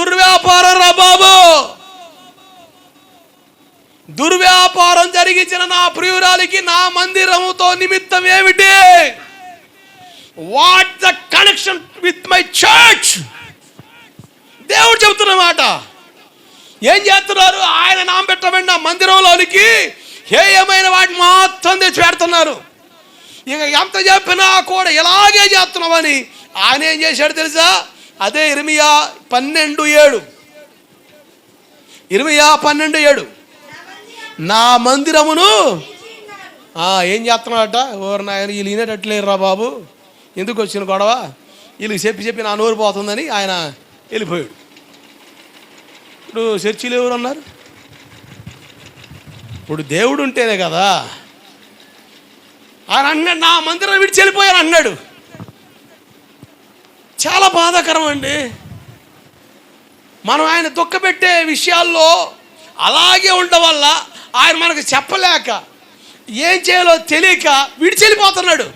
దుర్వ్యాపారం రా బాబు. దుర్వ్యాపారం జరిగించిన నా ప్రియురాలికి నా మందిరముతో నిమిత్తం ఏమిటి? What the connection with my church దేవుడు చెబుతున్నమాట ఏం చేస్తున్నారు? ఆయన నామ పెట్టబడిన మందిరంలోనికి ఏమైన వాటిని మాత్రం తెచ్చి పెడుతున్నారు. ఇక ఎంత చెప్పినా కూడా ఇలాగే చేస్తున్నామని ఆయన ఏం చేశాడు తెలుసా? అదే ఇరిమియా పన్నెండు ఏడు. ఇరిమియా పన్నెండు ఏడు. నా మందిరమును ఏం చేస్తున్నాడట? ఓరు నాయన వీళ్ళు వినేటట్లేరురా బాబు. ఎందుకు వచ్చిన గొడవ? వీళ్ళకి చెప్పి చెప్పి నా నోరు పోతుందని ఆయన వెళ్ళిపోయాడు. ఇప్పుడు చర్చిలు ఎవరు అన్నారు ఇప్పుడు దేవుడు ఉంటేనే కదా. ఆయన అన్నాడు నా మందిరం విడిచి వెళ్ళిపోయాను అన్నాడు. చాలా బాధాకరం అండి మనం ఆయన దుఃఖపెట్టే విషయాల్లో అలాగే ఉండడం వల్ల ఆయన మనకు చెప్పలేక ఏం చేయాలో తెలియక విడిచెళ్ళిపోతున్నాడు.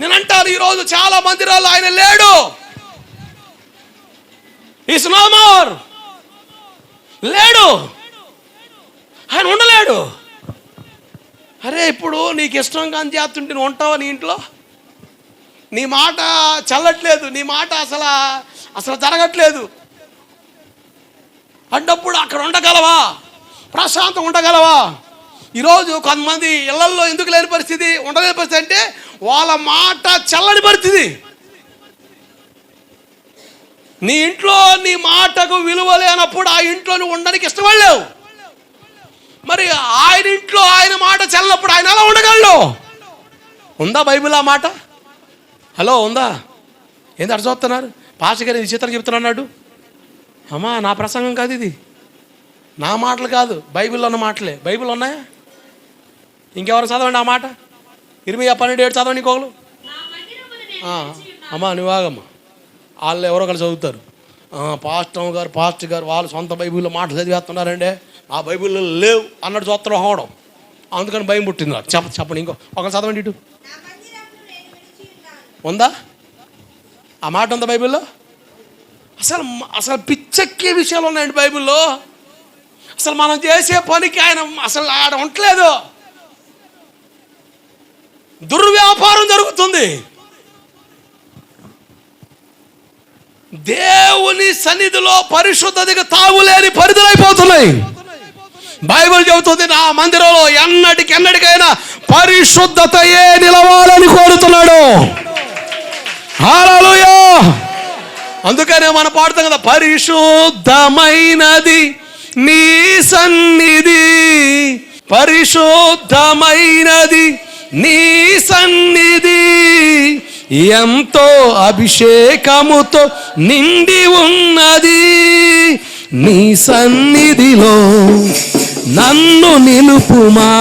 నేను అంటాను ఈరోజు చాలా మందిరాల్లో ఆయన లేడు. ఇస్ నో మోర్ లేడు. ఆయన ఉండలేడు. అరే ఇప్పుడు నీకు ఇష్టం కానీ చేస్తుంటే నువ్వు ఉంటావా నీ ఇంట్లో? నీ మాట చల్లట్లేదు నీ మాట అసలు అసలు జరగట్లేదు. అన్నప్పుడు అక్కడ ఉండగలవా? ప్రశాంతం ఉండగలవా? ఈరోజు కొంతమంది ఇళ్ళల్లో ఎందుకు లేని పరిస్థితి? ఉండలేని పరిస్థితి అంటే వాళ్ళ మాట చల్లని పరిస్థితి. నీ ఇంట్లో నీ మాటకు విలువ లేనప్పుడు ఆ ఇంట్లో నువ్వు ఉండడానికి ఇష్టపడలేవు. మరి ఆయన ఇంట్లో ఆయన మాట చల్లనప్పుడు ఆయన ఎలా ఉండగలడు? ఉందా బైబిల్ ఆ మాట? హలో ఉందా? ఏంది అర్థం చూస్తున్నారు? గారు ఇది చిత్రం చెప్తున్నాడు అమ్మా నా ప్రసంగం కాదు ఇది. నా మాటలు కాదు బైబిల్లో ఉన్న మాటలే. బైబిల్ ఉన్నాయా? ఇంకెవరు చదవండి ఆ మాట? ఇరవై పన్నెండు ఏడు చదవండి ఇంకొకరు. అమ్మా నువ్వాగమ్మా వాళ్ళు ఎవరో ఒకరు చదువుతారు. పాస్టమ్ పాస్టర్ గారు పాస్ట్ గారు వాళ్ళు సొంత బైబిల్లో మాటలు చదివేస్తున్నారండి. ఆ బైబిల్లో లేవు అన్నట్టు చూస్తారు హోవడం అందుకని భయం పుట్టింది చెప్ప చెప్పండి ఇంకో. ఒకరు చదవండి ఇటు. ఉందా? ఆ మాట ఉందా బైబిల్లో? అసలు అసలు పిచ్చెక్కే విషయాలు ఉన్నాయండి బైబిల్లో. అసలు మనం చేసే పనికి ఆయన అసలు ఆడ ఉండలేదు. దుర్వ్యాపారం జరుగుతుంది. దేవుని సన్నిధిలో పరిశుద్ధతకి తాగులేని పరిధులైపోతున్నాయి బైబిల్ చెబుతుంది నా మందిరంలో ఎన్నటికెన్నటికైనా పరిశుద్ధతయే నిలవాలని కోరుతున్నాడు. హల్లెలూయా అందుకనే మనం పాడుతాం కదా పరిశుద్ధమైనది నీ సన్నిధి పరిశుద్ధమైనది నీ సన్నిధి ఎంతో అభిషేకముతో నిండి ఉన్నది నీ సన్నిధిలో. నన్ను నిలుపుమా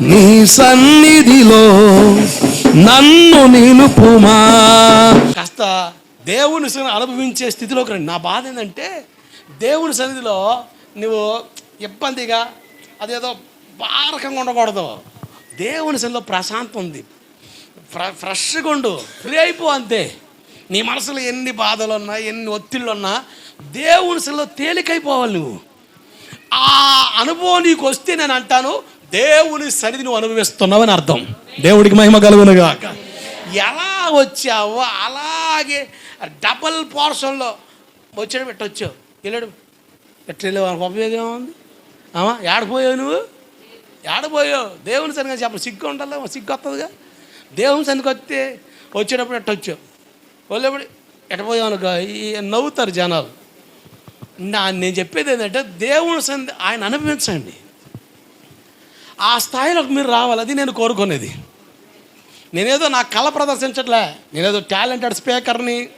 నీ సన్నిధిలో. నన్ను నిలుపుమా కాస్త దేవుని సన్నిధిని అనుభవించే స్థితిలోకి రండి నా బాధ ఏంటంటే దేవుని సన్నిధిలో నువ్వు ఇబ్బందిగా అదేదో బారకంగా ఉండకూడదు. దేవుని సన్నిధిలో ప్రశాంతం ఉంది. ఫ్ర ఫ్రెష్గా ఉండు. ఫ్రీ అయిపో అంతే. నీ మనసులో ఎన్ని బాధలు ఉన్నా ఎన్ని ఒత్తిళ్ళు ఉన్నా దేవుని సన్నిధిలో తేలికైపోవాలి నువ్వు. ఆ అనుభవం నీకు వస్తే నేను అంటాను దేవుని సన్నిధి నువ్వు అనుభవిస్తున్నావని అర్థం. దేవుడికి మహిమ కలుగునుగాక ఎలా వచ్చావో అలాగే డబల్ పోర్షన్లో వచ్చాడు పెట్టొచ్చావు వెళ్ళాడు. ఎట్లా ఉపయోగం ఉంది. ఆమా ఏడపోయావు నువ్వు? ఏడపోయావు దేవుని సరిగా చెప్పు సిగ్గు ఉండాలి సిగ్గు వస్తుందిగా. దేవుని సన్నికి వస్తే వచ్చేటప్పుడు ఎట్టొచ్చావు వాళ్ళేప్పుడు ఎట్టపోయావు అనుకో? ఈ నవ్వుతారు జనాలు. నా నేను చెప్పేది ఏంటంటే దేవుని సంది ఆయన అనుభవించండి. ఆ స్థాయిలోకి మీరు రావాలి అది నేను కోరుకునేది. నేనేదో నా కళ ప్రదర్శించట్లే. నేనేదో టాలెంటెడ్ స్పీకర్ని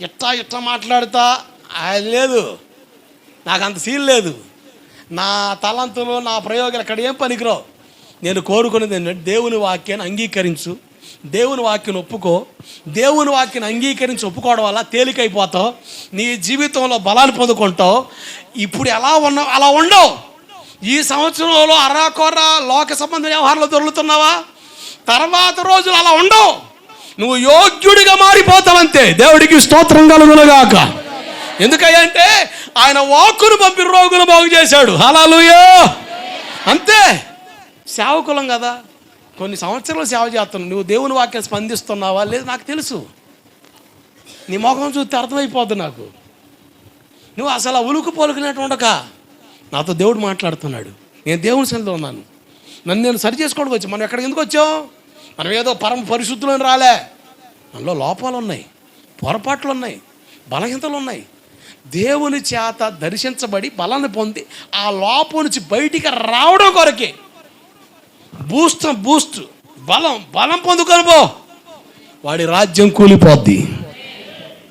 ఇట్లా ఇట్లా మాట్లాడతా. అది లేదు. నాకు అంత సీన్ లేదు. నా తలంతులు నా ప్రయోగాలు అక్కడ ఏం పనికిరావు. నేను కోరుకునేది ఏంటంటే దేవుని వాక్యాన్ని అంగీకరించు. దేవుని వాక్యం ఒప్పుకో. దేవుని వాక్యం అంగీకరించి ఒప్పుకోవడం వల్ల తేలికైపోతావు. నీ జీవితంలో బలాన్ని పొందుకుంటావు. ఇప్పుడు ఎలా ఉన్నావు? అలా ఉండవు. ఈ సంవత్సరంలో అరాకొర లోక సంబంధ వ్యవహారాలు దొరుకుతున్నావా తర్వాత రోజులు అలా ఉండవు. నువ్వు యోగ్యుడిగా మారిపోతావంతే. దేవుడికి స్తోత్రం కలుగునుగాక. ఎందుకంటే ఆయన వాక్కును పంపి రోగులు బాగు చేశాడు. హలాలుయో అంతే. సేవకులం కదా. కొన్ని సంవత్సరాలు సేవ చేస్తున్నావు. నువ్వు దేవుని వాక్యం స్పందిస్తున్నావా? లేదు నాకు తెలుసు. నీ ముఖం చూస్తే అర్థమైపోద్ది నాకు. నువ్వు అసలు ఉలుకు పలుకునేట్టు ఉండక. నాతో దేవుడు మాట్లాడుతున్నాడు. నేను దేవుని సన్నిధిలో ఉన్నాను. నన్ను నేను సరి చేసుకోవడానికి వచ్చి. మనం ఎక్కడికి ఎందుకు వచ్చాం మనం ఏదో పరమ పరిశుద్ధులను రాలే. మనలో లోపాలు ఉన్నాయి. పొరపాట్లు ఉన్నాయి. బలహీనతలు ఉన్నాయి. దేవుని చేత దర్శించబడి బలాన్ని పొంది ఆ లోపం నుంచి బయటికి రావడం కొరకే. Boost boost. బలం బలం పొందుకొని పో. వాడి రాజ్యం కూలిపోద్ది.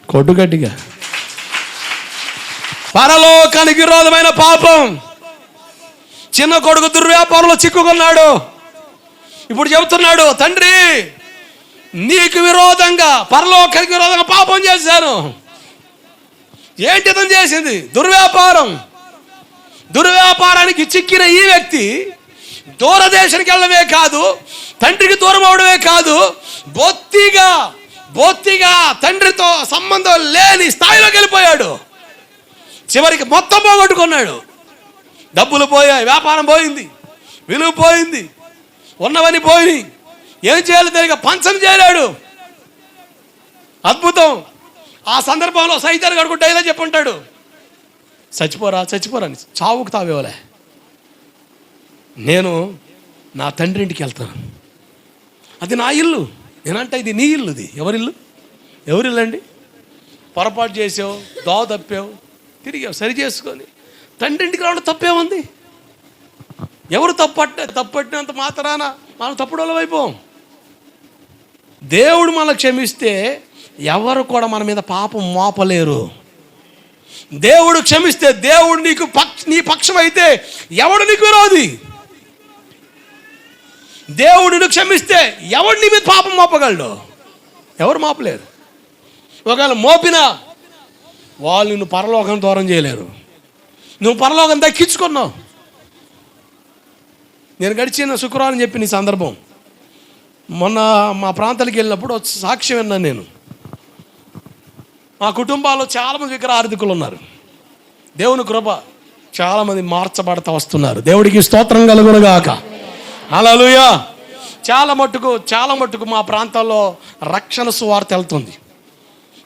కొట్టుగట్టిగా పరలోకానికి విరోధమైన పాపం. చిన్న కొడుకు దుర్వ్యాపారంలో చిక్కుకున్నాడు. ఇప్పుడు చెబుతున్నాడు తండ్రి నీకు విరోధంగా పరలోకానికి విరోధంగా పాపం చేశాను. ఏంటి ఇతను చేసింది? దుర్వ్యాపారం. దుర్వ్యాపారానికి చిక్కిన ఈ వ్యక్తి దూరదేశానికి వెళ్ళడమే కాదు తండ్రికి దూరం అవడమే కాదు బొత్తిగా బొత్తిగా తండ్రితో సంబంధం లేని స్థాయిలోకి వెళ్ళిపోయాడు. చివరికి మొత్తం పోగొట్టుకున్నాడు. డబ్బులు పోయాయి వ్యాపారం పోయింది విలువ పోయింది ఉన్నవని పోయినాయి. ఏం చేయాలి తెలియక పంచం చేయలేడు. అద్భుతం. ఆ సందర్భంలో సైతాన్ని గడుకు డైలా చెప్పుంటాడు. చచ్చిపోరా చచ్చిపోరా అని చావుకు తావేవలే. నేను నా తండ్రి ఇంటికి వెళ్తాను. అది నా ఇల్లు. నేనంటే ఇది నీ ఇల్లు ఇది ఎవరిల్లు? ఎవరిల్లు అండి పొరపాటు చేసావు దోవ తప్పావు తిరిగావు సరి చేసుకొని తండ్రి ఇంటికి రావడం ఉంది ఎవరు తప్పట్ట తప్పట్టినంత మాత్రాన మనం తప్పుడు అయిపోం. దేవుడు మనకు క్షమిస్తే ఎవరు కూడా మన మీద పాపం మోపలేరు. దేవుడు క్షమిస్తే దేవుడు నీకు పక్ష నీ పక్షం అయితే ఎవడు నీకు విరోధి? దేవుడిని క్షమిస్తే ఎవడు నీ మీద పాపం మోపగలడు? ఎవరు మోపలేరు? ఒకవేళ మోపినా వాళ్ళు నిన్ను పరలోకం దూరం చేయలేరు. నువ్వు పరలోకం దక్కించుకున్నావు. నేను గడిచిన శుక్రవారం చెప్పిన ఈ సందర్భం. మొన్న మా ప్రాంతాలకి వెళ్ళినప్పుడు సాక్ష్యం విన్నాను నేను. మా కుటుంబాల్లో చాలామంది విగ్రహార్థికులు ఉన్నారు. దేవుని కృప చాలామంది మార్చబడతా వస్తున్నారు. దేవుడికి స్తోత్రం కలుగునుగాక. అలలుయా చాలా మట్టుకు చాలా మట్టుకు మా ప్రాంతాల్లో రక్షణ సువార్త వెళ్తుంది.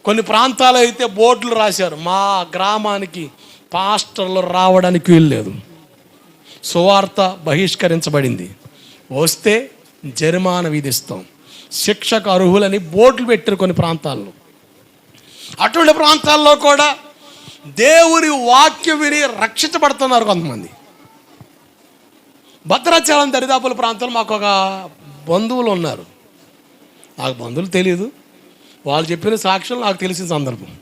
కొన్ని ప్రాంతాలు అయితే బోర్డులు రాశారు. మా గ్రామానికి పాస్టర్లు రావడానికి వీల్లేదు సువార్త బహిష్కరించబడింది. వస్తే జరిమానా విధిస్తాం. శిక్షకు అర్హులని బోర్డులు పెట్టారు కొన్ని ప్రాంతాల్లో. అటువంటి ప్రాంతాల్లో కూడా దేవుని వాక్యం విని రక్షించబడుతున్నారు కొంతమంది. భద్రాచలం దరిదాపుల ప్రాంతంలో మాకు ఒక బంధువులు ఉన్నారు. నాకు బంధువులు తెలియదు వాళ్ళు చెప్పిన సాక్ష్యం నాకు తెలిసిన సందర్భం.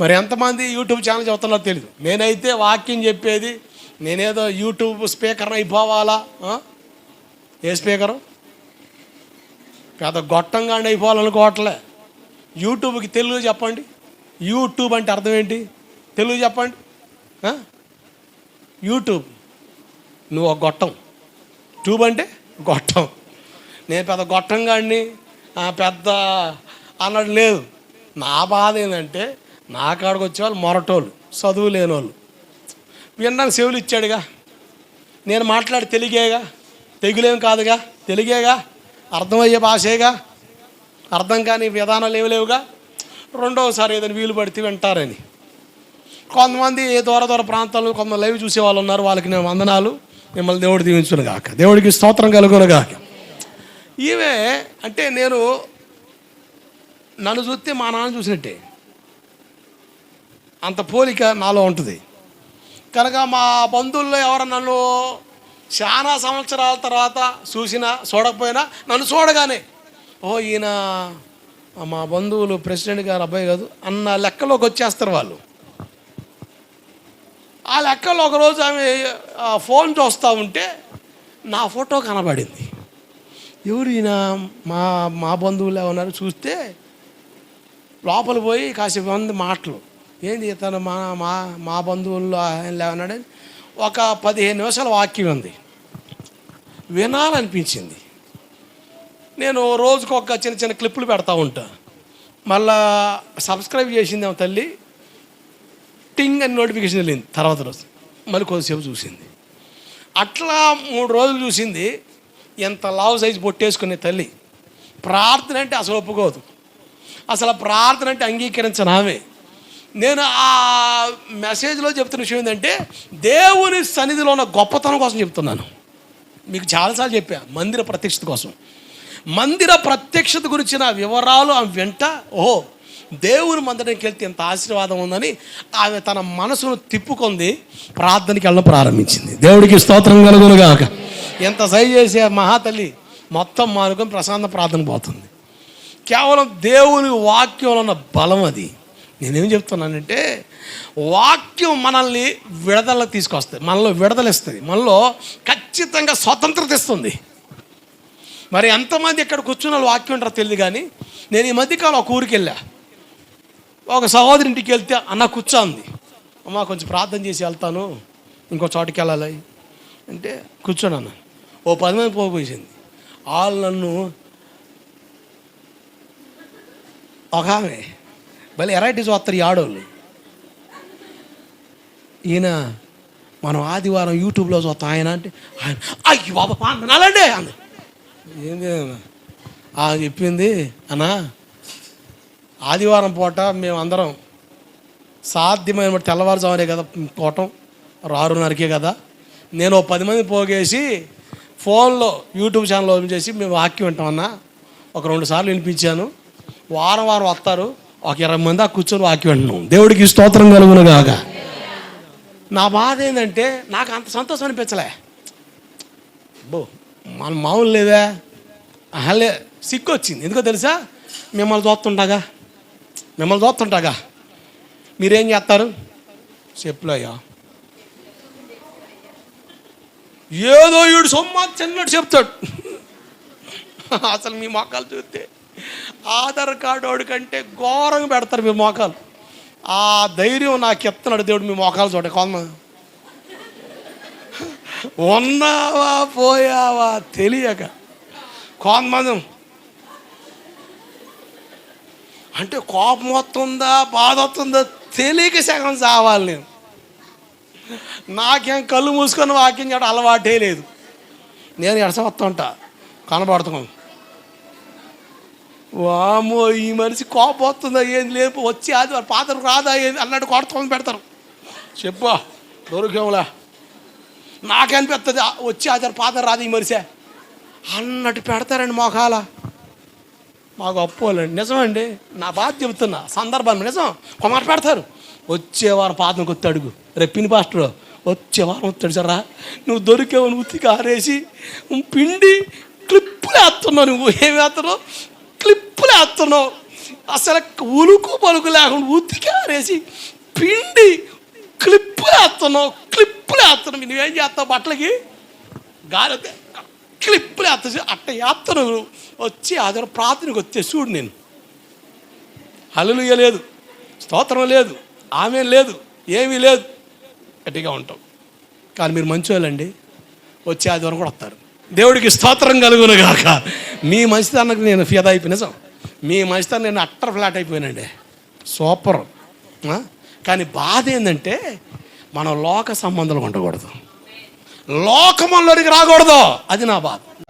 మరి ఎంతమంది యూట్యూబ్ ఛానల్ చెప్తున్నారో తెలియదు నేనైతే వాక్యం చెప్పేది నేనేదో యూట్యూబ్ స్పీకర్ అయిపోవాలా? ఏ స్పీకరు? పెద్ద గొట్టంగా అయిపోవాలనుకోవట్లే. యూట్యూబ్కి తెలుగు చెప్పండి. యూట్యూబ్ అంటే అర్థం ఏంటి? తెలుగు చెప్పండి. యూట్యూబ్. నువ్వు ఒక గొట్టం. ట్యూబ్ అంటే గొట్టం. నేను పెద్ద గొట్టంగాడిని పెద్ద అన్నాడు లేదు నా బాధ ఏంటంటే నా కాడికి వచ్చేవాళ్ళు మొరటోళ్ళు చదువు లేనోళ్ళు. వినడానికి సెవులు ఇచ్చాడుగా. నేను మాట్లాడి తెలుగేగా తెగులేం కాదుగా తెలుగేగా అర్థమయ్యే భాషేగా అర్థం కాని విధానాలు ఏమి లేవుగా. రెండవసారి ఏదైనా వీలు పడితే వింటారని. కొంతమంది దూర దూర ప్రాంతాల్లో కొంత లైవ్ చూసే వాళ్ళు ఉన్నారు వాళ్ళకి నేను వందనాలు. మిమ్మల్ని దేవుడు దీవించును గాక దేవుడికి స్తోత్రం కలుగును గాక ఈమె అంటే నేను నన్ను చూస్తే మా నాన్న చూసినట్టే. అంత పోలిక నాలో ఉంటుంది. కనుక మా బంధువుల్లో ఎవరు నన్ను చాలా సంవత్సరాల తర్వాత చూసినా చూడకపోయినా నన్ను చూడగానే ఓ ఈయన మా బంధువులు ప్రెసిడెంట్ గారు అబ్బాయి కాదు అన్న లెక్కలోకి వచ్చేస్తారు వాళ్ళు. ఆ లెక్కలో ఒకరోజు ఆమె ఫోన్ చూస్తూ ఉంటే నా ఫోటో కనబడింది. ఎవరు ఈయన? మా మా బంధువులు ఏమన్నారు చూస్తే లోపల పోయి కాసేపు మంది మాటలు. ఏంది ఇతను మా మా మా బంధువుల్లో ఆయన లేవన్నాడని ఒక పదిహేను నిమిషాల వాక్యం ఉంది. వినాలనిపించింది. నేను రోజుకొక చిన్న చిన్న క్లిప్పులు పెడతా ఉంటా. మళ్ళా సబ్స్క్రైబ్ చేసింది ఆమె తల్లి? టింగ్ అని నోటిఫికేషన్ వెళ్ళింది తర్వాత రోజు. మళ్ళీ కొద్దిసేపు చూసింది. అట్లా మూడు రోజులు చూసింది. ఎంత లావు సైజు పొట్టేసుకునే తల్లి. ప్రార్థన అంటే అసలు ఒప్పుకోదు. అసలు ప్రార్థన అంటే అంగీకరించను ఆమె నేను ఆ మెసేజ్లో చెప్తున్న విషయం ఏంటంటే దేవుని సన్నిధిలో ఉన్న గొప్పతనం కోసం చెప్తున్నాను. మీకు చాలాసార్లు చెప్పా మందిర ప్రత్యక్షత కోసం. మందిర ప్రత్యక్షత గురించిన వివరాలు ఆమె వెంట ఓహో దేవుని మందిరానికి వెళ్తే ఎంత ఆశీర్వాదం ఉందని ఆమె తన మనసును తిప్పుకుంది ప్రార్థనకి వెళ్ళడం ప్రారంభించింది. దేవుడికి స్తోత్రం కలుగునుగాక ఎంత సై చేసే మహాతల్లి మొత్తం మానుకొని ప్రశాంత ప్రార్థన పోతుంది. కేవలం దేవుని వాక్యంలో ఉన్న బలం అది. నేనేం చెప్తున్నానంటే వాక్యం మనల్ని విడదల తీసుకొస్తుంది మనలో విడదలిస్తుంది మనలో ఖచ్చితంగా స్వతంత్రత ఇస్తుంది మరి ఎంతమంది ఇక్కడ కూర్చున్న వాళ్ళు వాక్యం ఉంటారో తెలియదు కానీ నేను ఈ మధ్యకాలం ఒక ఊరికి వెళ్ళా. ఒక సహోదరి ఇంటికి వెళ్తే అన్న కూర్చోంది. అమ్మ కొంచెం ప్రార్థన చేసి వెళ్తాను ఇంకో చోటుకి వెళ్ళాలి. అంటే కూర్చోను అన్న ఓ పది మంది పోగేసింది వాళ్ళు నన్ను ఒక ఆమె భలే ఎరైటీస్ వస్తారు ఈ ఆడోళ్ళు. ఈయన మనం ఆదివారం యూట్యూబ్లో చూస్తాం ఆయన అంటే ఆయన అయ్యి బాబా వందనాలండి అంది. ఏంది ఆ చెప్పింది అన్నా ఆదివారం పూట మేమందరం సాధ్యమైన తెల్లవారుజామునే కదా కోటం ఆరున్నరకే కదా. నేను ఓ పది మంది పోగేసి ఫోన్లో యూట్యూబ్ ఛానల్ ఓపెన్ చేసి మేము వాక్యం వింటామన్నా ఒక రెండు సార్లు వినిపించాను. వారం వారం వస్తారు. ఒక ఇరవై మంది ఆ కూర్చొని వాకి వింటున్నాం. దేవుడికి స్తోత్రం కలుగును కాక నా బాధ ఏంటంటే నాకు అంత సంతోషం అనిపించలే. బో మన మామూలు లేదా. అహలే సిక్కు వచ్చింది ఎందుకో తెలుసా? మిమ్మల్ని చూస్తుంటాగా. మిమ్మల్ని చూస్తుంటాగా. మీరేం చేస్తారు? చెప్పులు అయ్యా. ఏదో ఈడు సొమ్మ చిన్నట్టు చెప్తాడు. అసలు మీ మొక్కలు చూస్తే. ఆధార్ కార్డు వాడి కంటే ఘోరంగా పెడతారు మీ మోకాలు. ఆ ధైర్యం నాకు ఎత్తున్నాడు దేవుడు మీ మోకాలు చూడ కొంద ఉన్నావా పోయావా తెలియక. కొంతమంది అంటే కోపం వస్తుందా బాధ వస్తుందా తెలియక సగం చావాలి నేను. నాకేం కళ్ళు మూసుకొని వాకింగ్ చేయడం అలవాటే లేదు. నేను ఎడస వస్తుంటా కనబడుతున్నాను వామో ఈ మనిషి కోపం వస్తుందా ఏంది? లేపు వచ్చి అది పాత్ర రాదా ఏది? అన్నట్టు కొడతామని పెడతారు. చెప్పు దొరికేములా నాకనిపిస్తుంది వచ్చి ఆచారు పాత్ర రాదు ఈ మనిషే? అన్నట్టు పెడతారండి మొఖాల మాకు అప్పోలండి నిజమండి నా బాధ చెబుతున్నా. సందర్భం నిజం? కుమార్ పెడతారు. వచ్చేవారం పాదం కొత్త అడుగు. రెప్పిని పాస్టర్ వచ్చేవారం వస్తాడు సరా నువ్వు దొరికేవు నువ్వు ఉతికి ఆరేసి పిండి క్లిప్పులు వేస్తున్నావు నువ్వు. ఏమి వేస్తున్నావు? వేస్తున్నావు అసలు ఉలుకు పలుకు లేకుండా ఉతికి ఆరేసి పిండి క్లిప్పులు వేస్తున్నావు క్లిప్పులు వేస్తున్నావు. నువ్వేం చేస్తావు బట్టలకి? గాలి క్లిప్పులు వేస్తా అట్ట వేస్తున్నావు నువ్వు వచ్చి అదొక ప్రార్థనకు వచ్చే చూడు నేను. హల్లుయ లేదు. స్తోత్రం లేదు. ఆమె లేదు. ఏమీ లేదు. గట్టిగా ఉంటాం. కానీ మీరు మంచోళ్ళండి. వచ్చే ఆదివారం కూడా వస్తారు. దేవుడికి స్తోత్రం కలుగును కాక మీ మంచితనానికి నేను ఫిదా అయిపోయి నిజం. మీ మనిషితో నేను అట్టర్ ఫ్లాట్ అయిపోయానండి. సూపర్. కానీ బాధ ఏంటంటే మనం లోక సంబంధాలు ఉండకూడదు. లోకమంలోనికి రాకూడదు. అది నా బాధ.